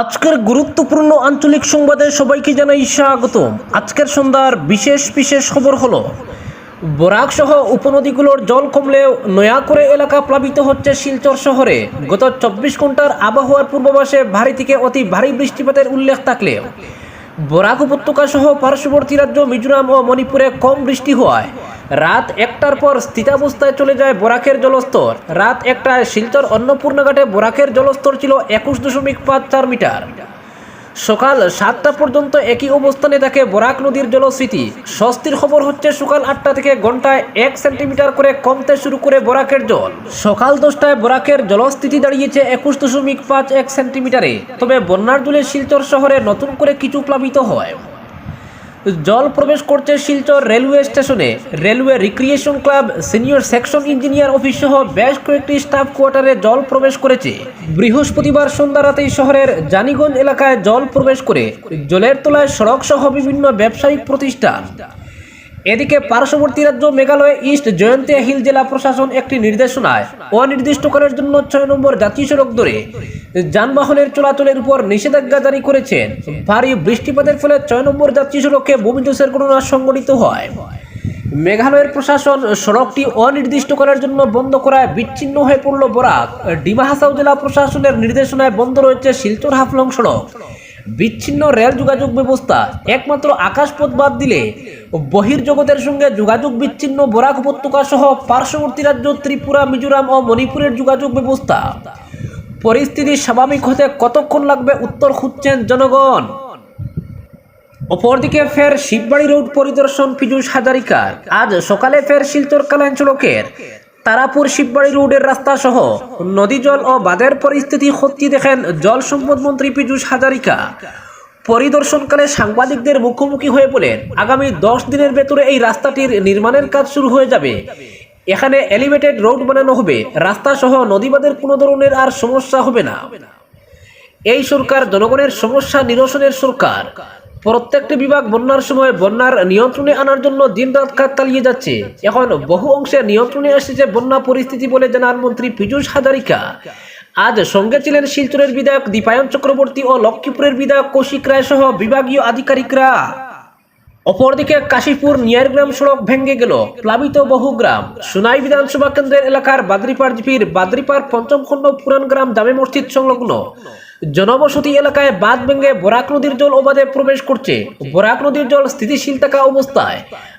আজকের গুরুত্বপূর্ণ আঞ্চলিক সংবাদে সবাইকে জানাই স্বাগত আজকের সন্ধ্যার বিশেষ বিশেষ খবর হলো বরাক সহ উপনদীগুলোর জল কমলেও নয়াকরে এলাকা প্লাবিত হচ্ছে শিলচর শহরে। গত চব্বিশ ঘণ্টার আবহাওয়ার পূর্বাভাসে ভারী থেকে অতি ভারী বৃষ্টিপাতের উল্লেখ থাকলেও বরাক উপত্যকা সহ পার্শ্ববর্তী রাজ্য মিজোরাম ও মণিপুরে কম বৃষ্টি হওয়ায়। রাত একটার পর স্থিতাবস্থায় চলে যায় বরাকের জলস্তর। রাত একটায় শিলচর অন্নপূর্ণাঘাটে বরাকের জলস্তর ছিল একুশ দশমিক পাঁচ চার মিটার। সকাল সাতটা পর্যন্ত একই অবস্থানে থাকে বরাক নদীর জলস্ফীতি স্বস্তির খবর হচ্ছে সকাল আটটা থেকে ঘন্টায় এক সেন্টিমিটার করে কমতে শুরু করে বরাকের জল। সকাল দশটায় বরাকের জলস্থিতি দাঁড়িয়েছে একুশ দশমিক পাঁচ এক সেন্টিমিটারে। তবে বন্যার জলে শিলচর শহরে নতুন করে কিছু প্লাবিত হয়। জল প্রবেশ করছে শিলচর রেলওয়ে স্টেশনে। Railway recreation club senior section engineer office সহ বেশ কয়েকটি স্টাফ কোয়ার্টারে জল প্রবেশ করেছে। বৃহস্পতিবার সন্ধ্যা রাতেই শহরের জানিগঞ্জ এলাকায় জল প্রবেশ করে। জলের তলায় সড়ক সহ বিভিন্ন ব্যবসায়িক প্রতিষ্ঠান। এদিকে পার্শ্ববর্তী রাজ্য মেঘালয় ইস্ট জয়ন্তিয়া হিল জেলা প্রশাসন একটি নির্দেশনায় অনির্দিষ্টকালের জন্য ছয় নম্বর জাতীয় সড়ক ধরে যানবাহনের চলাচলের উপর নিষেধাজ্ঞা জারি করেছেন। ভারী বৃষ্টিপাতের ফলে ছয় নম্বর জাতীয় সড়কে ভূমিধসের ঘটনা সংঘটিত হয়। মেঘালয়ের প্রশাসন সড়কটি অনির্দিষ্টকালের জন্য বন্ধ করায় বিচ্ছিন্ন হয়ে পড়ল বরাক। ডিমা হাসাও জেলা প্রশাসনের নির্দেশনায় বন্ধ রয়েছে শিলচর হাফলং সড়ক। বিচ্ছিন্ন রেল যোগাযোগ ব্যবস্থা, একমাত্র আকাশপথ বাদ দিলে বহির্জগতের সঙ্গে যোগাযোগ বিচ্ছিন্ন বরাক উপত্যকা সহ পার্শ্ববর্তী রাজ্য ত্রিপুরা, মিজোরাম ও মণিপুরের যোগাযোগ ব্যবস্থা। পরিস্থিতি স্বাভাবিক হতে কতক্ষণ লাগবে উত্তর খুঁজছেন জনগণ। অপরদিকে ফের শিববাড়ি রোড পরিদর্শন পীযূষ হাজারিকার। আজ সকালে ফের শিলচর কালাইন সড়কের। তারাপুর শিববাড়ি রোডের রাস্তা সহ নদী জল ও বাঁধের পরিস্থিতি খতিয়ে দেখেন জল সম্পদ মন্ত্রী পীযূষ হাজারিকা। পরিদর্শনকালে সাংবাদিকদের মুখোমুখি হয়ে বলেন, আগামী দশ দিনের ভেতরে এই রাস্তাটির নির্মাণের কাজ শুরু হয়ে যাবে। এখানে এলিভেটেড রোড বানানো হবে। রাস্তা সহ নদীবাদের কোনো ধরনের আর সমস্যা হবে না। এই সরকার জনগণের সমস্যা নিরসনের সরকার। প্রত্যেকটি বিভাগ বন্যার সময় বন্যার নিয়ন্ত্রণে আনার জন্য দিনরাত কাজ চালিয়ে যাচ্ছে। এখন বহু অংশে নিয়ন্ত্রণে এসেছে বন্যা পরিস্থিতি বলে জানান মন্ত্রী পীযূষ হাজারিকা। আজ সঙ্গে ছিলেন শিলচরের বিধায়ক দীপায়ন চক্রবর্তী ও লক্ষ্মীপুরের বিধায়ক কৌশিক রায় সহ বিভাগীয় আধিকারিকরা। অপরদিকে কাশীপুর নিয়ারগ্রাম সড়ক ভেঙে গেল, প্লাবিত বহু গ্রাম। সুনাই বিধানসভা কেন্দ্রের এলাকার বাদ্রিপাড় জিপির বাদ্রিপাড় পঞ্চম খণ্ড পুরান গ্রাম জামে মসজিদ সংলগ্ন। জনবসতি এলাকায় বাঁধ ভেঙে বরাক নদীর জল অবাধে প্রবেশ করছে। বরাক নদীর জল স্থিতিশীল থাকা অবস্থায়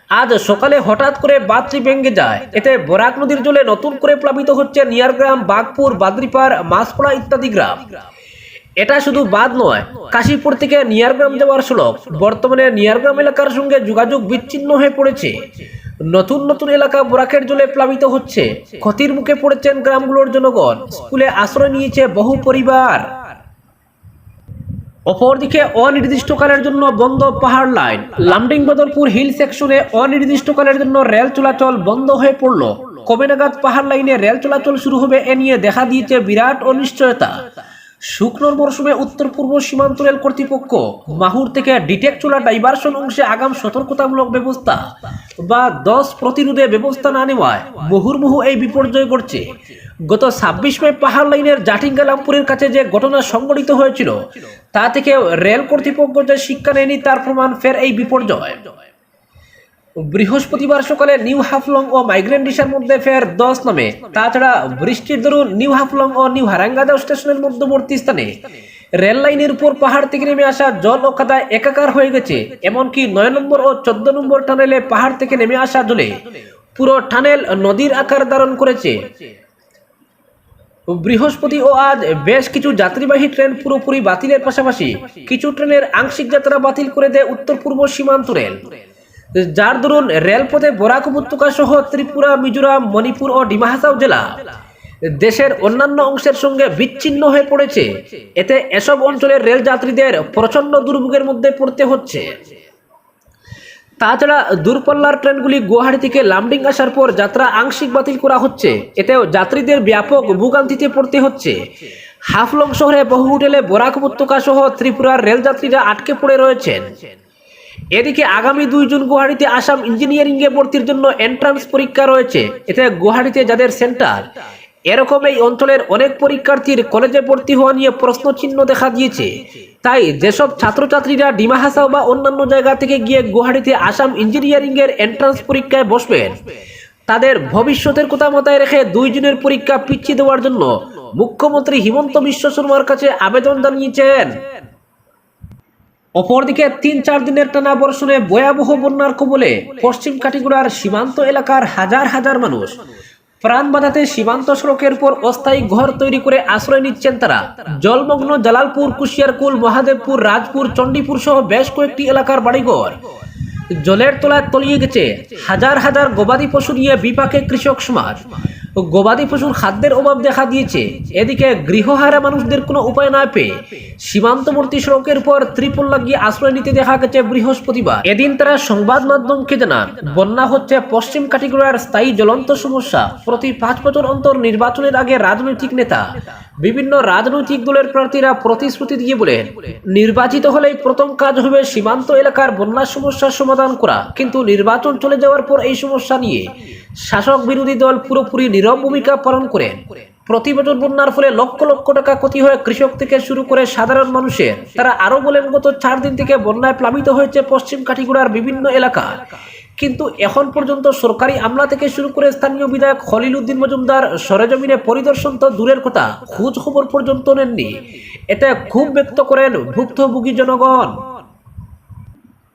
আজ সকালে হঠাৎ করে বাঁধটি ভেঙে যায়। এতে বরাক নদীর জলে নতুন করে প্লাবিত হচ্ছে নিয়ারগ্রাম, বাগপুর, বাদ্রিপাড় মাছপড়া ইত্যাদি গ্রাম। এটা শুধু বাদ নয়, কাশীপুর থেকে নিয়ারগ্রাম যাওয়ার সড়ক বর্তমানে নিয়ারগ্রাম এলাকার সঙ্গে যোগাযোগ বিচ্ছিন্ন হয়ে পড়েছে। নতুন নতুন এলাকা বরাকের জলে প্লাবিত হচ্ছে। ক্ষতির মুখে পড়েছেন গ্রামগুলোর জনগণ। স্কুলে আশ্রয় নিয়েছে বহু পরিবার। অপরদিকে অনির্দিষ্টকালের জন্য বন্ধ পাহাড় লাইন। লামডিং বদলপুর হিল সেকশনে অনির্দিষ্টকালের জন্য রেল চলাচল বন্ধ হয়ে পড়ল। কবে নাগাদ পাহাড় লাইনে রেল চলাচল শুরু হবে এ নিয়ে দেখা দিয়েছে বিরাট অনিশ্চয়তা। শুকনোর মরশুমে উত্তর পূর্ব সীমান্ত রেল কর্তৃপক্ষ মাহুর থেকে ডিটেক চোলা ডাইভারশন অংশে আগাম সতর্কতামূলক ব্যবস্থা বা দশ প্রতিরোধে ব্যবস্থা না নেওয়ায় মুহুর্মুহু এই বিপর্যয় ঘটছে। গত ছাব্বিশ মে পাহাড় লাইনের জাটিঙ্গালামপুরের কাছে যে ঘটনা সংঘটিত হয়েছিল, তা থেকে রেল কর্তৃপক্ষ যে শিক্ষা নেয়নি তার প্রমাণ ফের এই বিপর্যয়। বৃহস্পতিবার সকালে নিউ হাফলং ও মাইগ্রেন্ট ডিসার মধ্যে ফের দশ নামে। তাছাড়া বৃষ্টির দরুন নিউ হাফলং ও নিউ হারাঙ্গাদাও স্টেশনের মধ্যবর্তী স্থানে। রেল লাইনের উপর পাহাড় থেকে নেমে আসা জল ও একাকার হয়ে গেছে, এমনকি নয় নম্বর ও চোদ্দ নম্বর টানেলে পাহাড় থেকে নেমে আসা জলে পুরো টানেল নদীর আকার ধারণ করেছে। বৃহস্পতি ও আজ বেশ কিছু যাত্রীবাহী ট্রেন পুরোপুরি বাতিলের পাশাপাশি কিছু ট্রেনের আংশিক যাত্রা বাতিল করে দেয় উত্তর পূর্ব সীমান্ত রেল। যার দরুন রেলপথে বরাক উপত্যকা সহ ত্রিপুরা, মিজোরাম, মণিপুর ও ডিমাহাসাও জেলা। দেশের অন্যান্য অংশের সঙ্গে বিচ্ছিন্ন হয়ে পড়েছে। এতে এসব অঞ্চলের রেল যাত্রীদের প্রচণ্ড দুর্ভোগের মধ্যে পড়তে হচ্ছে। তাছাড়া দূরপাল্লার ট্রেনগুলি গুয়াহাটি থেকে লামডিং আসার পর যাত্রা আংশিক বাতিল করা হচ্ছে। এতেও যাত্রীদের ব্যাপক ভোগান্তিতে পড়তে হচ্ছে। হাফলং শহরে বহু হোটেলে বরাক উপত্যকা সহ ত্রিপুরার রেলযাত্রীরা আটকে পড়ে রয়েছেন। এদিকে আগামী দুই জুন গুয়াহাটিতে আসাম ইঞ্জিনিয়ারিং এ ভর্তির জন্য এন্ট্রান্স পরীক্ষা রয়েছে। এতে গুয়াহাটিতে যাদের সেন্টার এরকম এই অঞ্চলের অনেক পরীক্ষার্থীর কলেজে ভর্তি হওয়া নিয়ে প্রশ্নচিহ্ন দেখা দিয়েছে। তাই যেসব ছাত্রছাত্রীরা ডিমা হাসাও বা অন্যান্য জায়গা থেকে গিয়ে গুয়াহাটিতে আসাম ইঞ্জিনিয়ারিং এর এন্ট্রান্স পরীক্ষায় বসবেন, তাদের ভবিষ্যতের কথা মাথায় রেখে দুই জনের পরীক্ষা পিছিয়ে দেওয়ার জন্য মুখ্যমন্ত্রী হিমন্ত বিশ্ব শর্মার কাছে আবেদন জানিয়েছেন। অপরদিকে তিন চার দিনের টানা বর্ষণে ভয়াবহ বন্যার কবলে পশ্চিম কাটিগুড়ার সীমান্ত এলাকার হাজার হাজার মানুষ। প্রাণ বাঁধাতে সীমান্ত সড়কের পর অস্থায়ী ঘর তৈরি করে আশ্রয় নিচ্ছেন তারা। জলমগ্ন জালালপুর, কুশিয়ারকুল, মহাদেবপুর, রাজপুর, চণ্ডীপুর সহ বেশ কয়েকটি এলাকার বাড়িঘর। জলের তলায় তলিয়ে গেছে হাজার হাজার গবাদি পশু নিয়ে বিপাকে কৃষক সমাজ। গবাদি পশুর খাদ্যের অভাব দেখা দিয়েছে। এদিকে গৃহহারা মানুষদের কোনো উপায় না পেয়ে সীমান্তবর্তী সড়কের পর ত্রিপল লাগিয়ে আশ্রয় নিতে দেখা গেছে বৃহস্পতিবার। এদিন তারা সংবাদ মাধ্যমকে জানান বন্যা হচ্ছে পশ্চিম কাটিগড়ার স্থায়ী জ্বলন্ত সমস্যা। প্রতি পাঁচ বছর অন্তর নির্বাচনের আগে রাজনৈতিক নেতা বিভিন্ন রাজনৈতিক দলের প্রার্থীরা প্রতিশ্রুতি দিয়ে বলেন নির্বাচিত হলেই প্রথম কাজ হবে সীমান্ত এলাকার বন্যা সমস্যার সমাধান করা। কিন্তু নির্বাচন চলে যাওয়ার পর এই সমস্যা নিয়ে শাসক বিরোধী দল পুরোপুরি নীরব ভূমিকা পালন করেন প্রতি বন্যার ফলে লক্ষ লক্ষ টাকা ক্ষতি হয় কৃষক থেকে শুরু করে সাধারণ মানুষের। তারা আরও বলেন, গত চার দিন থেকে বন্যায় প্লাবিত হয়েছে পশ্চিম কাঠিগুড়ার বিভিন্ন এলাকা। কিন্তু এখন পর্যন্ত সরকারি আমলা থেকে শুরু করে স্থানীয় বিধায়ক খলিল উদ্দিন মজুমদার সরেজমিনে পরিদর্শন তো দূরের কথা, খোঁজ খবর পর্যন্ত নেননি। এটা খুব ব্যক্ত করেন ভুক্তভোগী জনগণ।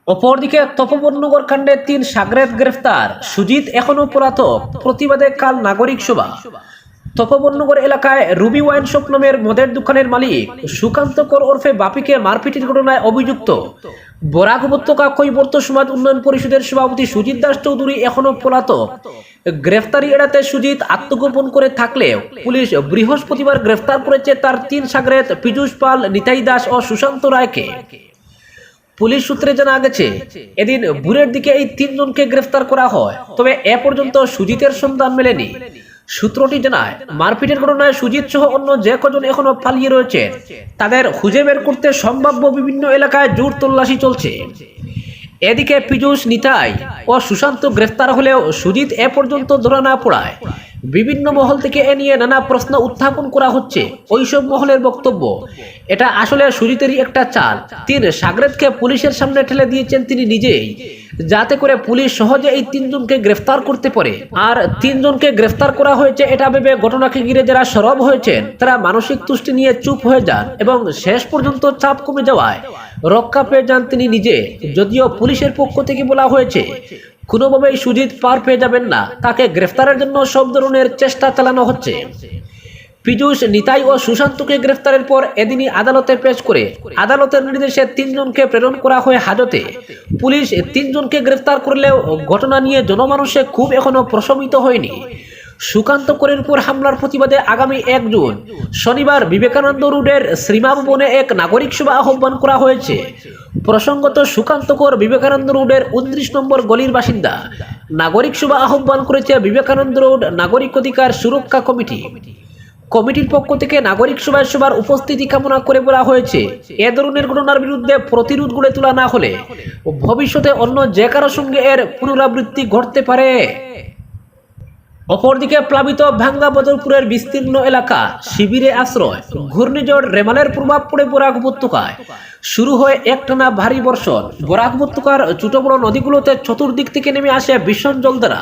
অপরদিকে তপবন্নগর কাণ্ডে তিন সাগরেদ গ্রেফতার, সুজিত এখনও পলাতক, প্রতিবাদে কাল নাগরিক সভা। তপবন্নগর এলাকায় রুবি ওয়াইন শপ নামের মদের দোকানের মালিক সুকান্ত কর ওরফে বাপিকে মারপিটের ঘটনায় অভিযুক্ত। বরাক উপত্যকা কৈবর্ত সমাজ উন্নয়ন পরিষদের সভাপতি সুজিত দাস চৌধুরী এখনও পলাতক। গ্রেফতারি এড়াতে সুজিত আত্মগোপন করে থাকলেও পুলিশ বৃহস্পতিবার গ্রেফতার করেছে তার তিন সাগরেত পীযুষ পাল, নিতাই দাস ও সুশান্ত রায়কে। পুলিশ সূত্রে জানা গেছে, এদিন ভোরের দিকে এই তিনজনকে গ্রেফতার করা হয়। তবে এ পর্যন্ত সুজিতের সন্ধান মেলেনি। সূত্রটি জানায়, মারপিটের ঘটনায় সুজিত সহ অন্য যে কজন এখনও পালিয়ে রয়েছে, তাদের খুঁজে বের করতে সম্ভাব্য বিভিন্ন এলাকায় জোর তল্লাশি চলছে। এদিকে পীযুষ নিতাই ও সুশান্ত গ্রেফতার হলেও সুজিত এ পর্যন্ত ধরা না পড়ায়। বিভিন্ন মহল থেকে এ নিয়ে নানা প্রশ্ন উত্থাপন করা হচ্ছে। ওইসব মহলের বক্তব্য। এটা আসলে সুজিতেরই একটা চাল। তিন, সাগরেদকে পুলিশের সামনে ঠেলে দিয়েছেন তিনি নিজেই। যাতে করে পুলিশ সহজে এই তিনজনকে গ্রেফতার করতে পারে। আর তিনজনকে গ্রেফতার করা হয়েছে, এটা ভেবে ঘটনাকে ঘিরে যারা সরব হয়েছেন, তারা মানসিক তুষ্টি নিয়ে চুপ হয়ে যান এবং শেষ পর্যন্ত চাপ কমে যাওয়ায় রক্ষা পেয়ে যান তিনি নিজে। যদিও পুলিশের পক্ষ থেকে বলা হয়েছে, কোনোভাবেই সুজিত পার পেয়ে যাবেন না। তাকে গ্রেফতারের জন্য সব ধরনের চেষ্টা চালানো হচ্ছে। পীযুষ, নিতাই ও সুশান্তকে গ্রেফতারের পর এদিনই আদালতে পেশ করে, আদালতের নির্দেশে তিনজনকে প্রেরণ করা হয় হাজতে। পুলিশ তিনজনকে গ্রেফতার করলেও ঘটনা নিয়ে জনমানুষে খুব এখনও প্রশমিত হয়নি। সুকান্ত করের উপর হামলার প্রতিবাদে আগামী এক জুন শনিবার বিবেকানন্দ রোডের শ্রীমা ভবনে এক নাগরিক সভা আহ্বান করা হয়েছে। প্রসঙ্গত সুকান্ত কর বিবেকানন্দ রোডের উনত্রিশ নম্বর গলির বাসিন্দা নাগরিক সভা আহ্বান করেছে বিবেকানন্দ রোড নাগরিক অধিকার সুরক্ষা কমিটি। কমিটির পক্ষ থেকে নাগরিক সভায় সবার উপস্থিতি কামনা করে বলা হয়েছে, এ ধরনের ঘটনার বিরুদ্ধে প্রতিরোধ গড়ে তোলা না হলে ভবিষ্যতে অন্য যে কারও সঙ্গে এর পুনরাবৃত্তি ঘটতে পারে। অপরদিকে প্লাবিত ভাঙ্গা বদরপুরের বিস্তীর্ণ এলাকা শিবিরে আশ্রয়। ঘূর্ণিঝড় রেমালের প্রভাব পড়ে বরাক উপত্যকায়। শুরু হয় একটানা ভারী বর্ষণ। বরাক উপত্যকার ছোট বড় নদীগুলোতে চতুর্দিক থেকে নেমে আসে ভীষণ জলধারা।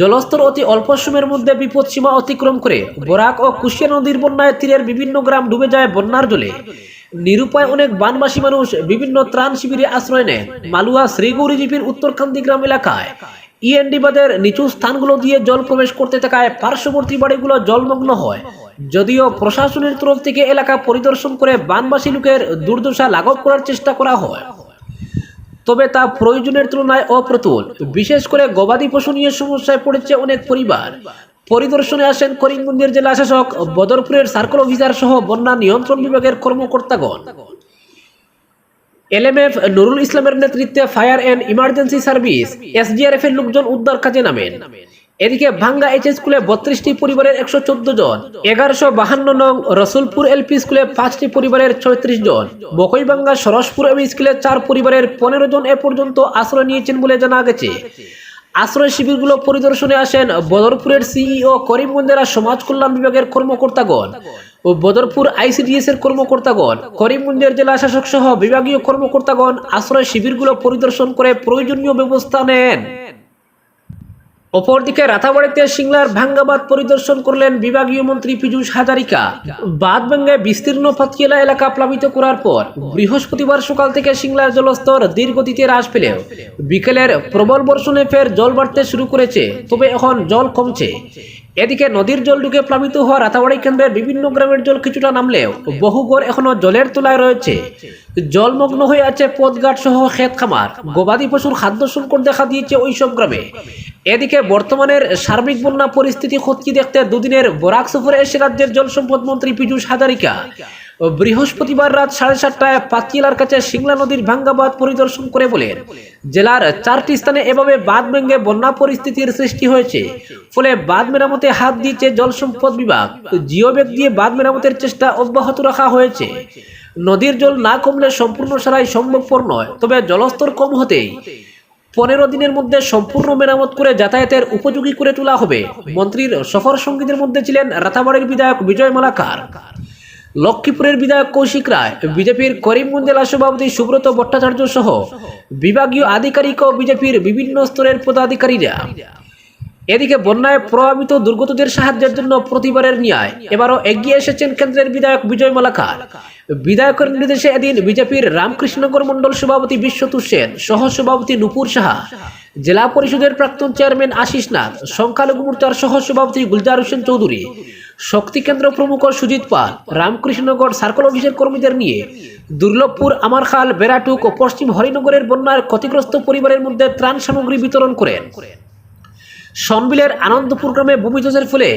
জলস্তর অতি অল্প সময়ের মধ্যে বিপদ সীমা অতিক্রম করে বরাক ও কুশিয়া নদীর বন্যায় তীরের বিভিন্ন গ্রাম ডুবে যায় বন্যার জলে। নিরুপায় অনেক বানবাসী মানুষ বিভিন্ন ত্রাণ শিবিরে আশ্রয় নেন। মালুয়া শ্রীগৌরী জিপির উত্তরকান্দি গ্রাম এলাকায়। ইএনডি বাদের নিচু স্থানগুলো দিয়ে জল প্রবেশ করতে থাকায় পার্শ্ববর্তী বাড়িগুলো জলমগ্ন হয়। যদিও প্রশাসনের তরফ থেকে এলাকা পরিদর্শন করে বানবাসী লোকের দুর্দশা লাঘব করার চেষ্টা করা হয়। তবে তা প্রয়োজনের তুলনায় অপ্রতুল। বিশেষ করে গবাদি পশু নিয়ে সমস্যায় পড়েছে অনেক পরিবার। পরিদর্শনে আসেন করিমগঞ্জের জেলা শাসক বদরপুরের সার্কেল অফিসার সহ বন্যা নিয়ন্ত্রণ বিভাগের কর্মকর্তাগণ। এলএমএফ, নুরুল ইসলামের নেতৃত্বে fire and emergency service SDRF এর লোকজন উদ্ধার কাজে নামেন। এদিকে ভাঙ্গা এইচ স্কুলে বত্রিশটি পরিবারের একশো চোদ্দ জন, এগারোশো বাহান্ন নং রসুলপুর এলপি স্কুলে পাঁচটি পরিবারের ছয়ত্রিশ জন, বকইবাঙ্গা সরসপুর এম স্কুলে চার পরিবারের পনেরো জন এ পর্যন্ত আশ্রয় নিয়েছেন বলে জানা গেছে। আশ্রয় শিবিরগুলো পরিদর্শনে আসেন বদরপুরের সিইও করিমগঞ্জের সমাজ কল্যাণ বিভাগের কর্মকর্তাগণ। ও বদরপুর আইসিডিএস এর কর্মকর্তাগণ, করিমগঞ্জের জেলা শাসক সহ বিভাগীয় কর্মকর্তাগণ আশ্রয় শিবিরগুলো পরিদর্শন করে প্রয়োজনীয় ব্যবস্থা নেন। অপরদিকে রাতাবাড়িতে সিংলার ভাঙ্গাবাদ পরিদর্শন করলেন বিভাগীয় মন্ত্রী পীযূষ হাজারিকা। বাদ ভেঙ্গে বিস্তীর্ণ পাতিয়ালা এলাকা প্লাবিত করার পর বৃহস্পতিবার সকাল থেকে সিংলার জলস্তর ধীরগতিতে হ্রাস পেলেও বিকেলের প্রবল বর্ষণে ফের জল বাড়তে শুরু করেছে, তবে এখন জল কমছে। এদিকে নদীর জল ঢুকে প্লাবিত হওয়া রাতাবাড়ি কেন্দ্রের বিভিন্ন গ্রামের জল কিছুটা নামলেও বহু ঘর এখনও জলের তোলায় রয়েছে। জলমগ্ন হয়ে আছে পথঘাট সহ ক্ষেত খামার। গবাদি পশুর খাদ্য সংকট দেখা দিয়েছে ওইসব গ্রামে। এদিকে বর্তমানের সার্বিক বন্যা পরিস্থিতি খতিয়ে দেখতে দুদিনের বরাক সফরে এসে রাজ্যের জল সম্পদ মন্ত্রী পীযুষ হাজারিকা বৃহস্পতিবার রাত সাড়ে সাতটায় পাতিয়ালার কাছে সিংলা নদীর ভাঙ্গাবাদ পরিদর্শন করে বলেন, জেলার চারটি স্থানে এভাবে বাঁধ ভেঙে বন্যা পরিস্থিতির সৃষ্টি হয়েছে। ফলে বাঁধ মেরামতে হাত দিয়েছে জল সম্পদ বিভাগ। জিও দিয়ে বাঁধ মেরামতের চেষ্টা অব্যাহত রাখা হয়েছে। নদীর জল না কমলে সম্পূর্ণ সারাই সম্ভবপর নয়, তবে জলস্তর কম হতেই পনেরো দিনের মধ্যে সম্পূর্ণ মেরামত করে যাতায়াতের উপযোগী করে তোলা হবে। মন্ত্রীর সফর সঙ্গীদের মধ্যে ছিলেন রাতাবাড়ির বিধায়ক বিজয় মালাকার। লক্ষ্মীপুরের বিধায়ক কৌশিক রায়, বিজেপির করিমগঞ্জ জেলা সভাপতি সুব্রত ভট্টাচার্য সহ বিভাগীয় আধিকারিক ও বিজেপির বিভিন্ন স্তরের পদাধিকারীরা। এদিকে বন্যায় প্রভাবিত দুর্গতদের সাহায্যের জন্য প্রতিবারের ন্যায় এবারও এগিয়ে এসেছেন কেন্দ্রের বিধায়ক বিজয় মালাকার। বিধায়কের নির্দেশে এদিন বিজেপির রামকৃষ্ণনগর মণ্ডল সভাপতি বিশ্বতু সেন সহ সভাপতি নুপুর সাহা, জেলা পরিষদের প্রাক্তন চেয়ারম্যান আশিস নাথ সংখ্যালঘু মোর্চার সহ সভাপতি গুলজার হোসেন চৌধুরী শক্তি কেন্দ্র প্রমুখ সুজিত পাল, রামকৃষ্ণনগর সার্কল অফিসের কর্মীদের নিয়ে দুর্লভপুর, আমারখাল, বেড়াটুক ও পশ্চিম হরিনগরের বন্যার ক্ষতিগ্রস্ত পরিবারের মধ্যে ত্রাণ সামগ্রী বিতরণ করেন। সনবিলের আনন্দপুর গ্রামে ভূমিধসের ফলে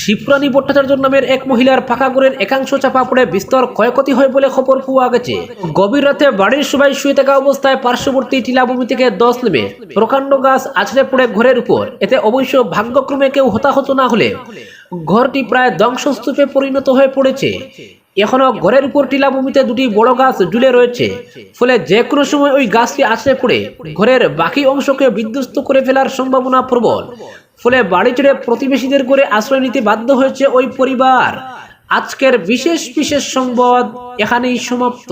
শিবরানী ভট্টাচার্য নামের এক মহিলার পাকা ঘরের একাংশ চাপা পড়ে বিস্তর ক্ষয়ক্ষতি হয় বলে খবর পাওয়া গেছে। গভীর রাতে বাড়ির সবাই শুয়ে থাকা অবস্থায় পার্শ্ববর্তী টিলাভূমি থেকে দশ নেমে প্রকাণ্ড গাছ আছড়ে পড়ে ঘরের উপর। এতে অবশ্য ভাগ্যক্রমে কেউ হতাহত না হলে ঘরটি প্রায় ধ্বংসস্তূপে পরিণত হয়ে পড়েছে। এখনও ঘরের উপর টিলাভূমিতে দুটি বড় গাছ ঝুলে রয়েছে। ফলে যে কোনো সময় ওই গাছটি আছড়ে পড়ে। ঘরের বাকি অংশকে বিধ্বস্ত করে ফেলার সম্ভাবনা প্রবল। ফলে বাড়ি ছেড়ে প্রতিবেশীদের করে আশ্রয় নিতে বাধ্য হয়েছে ওই পরিবার। আজকের বিশেষ বিশেষ সংবাদ এখানেই সমাপ্ত।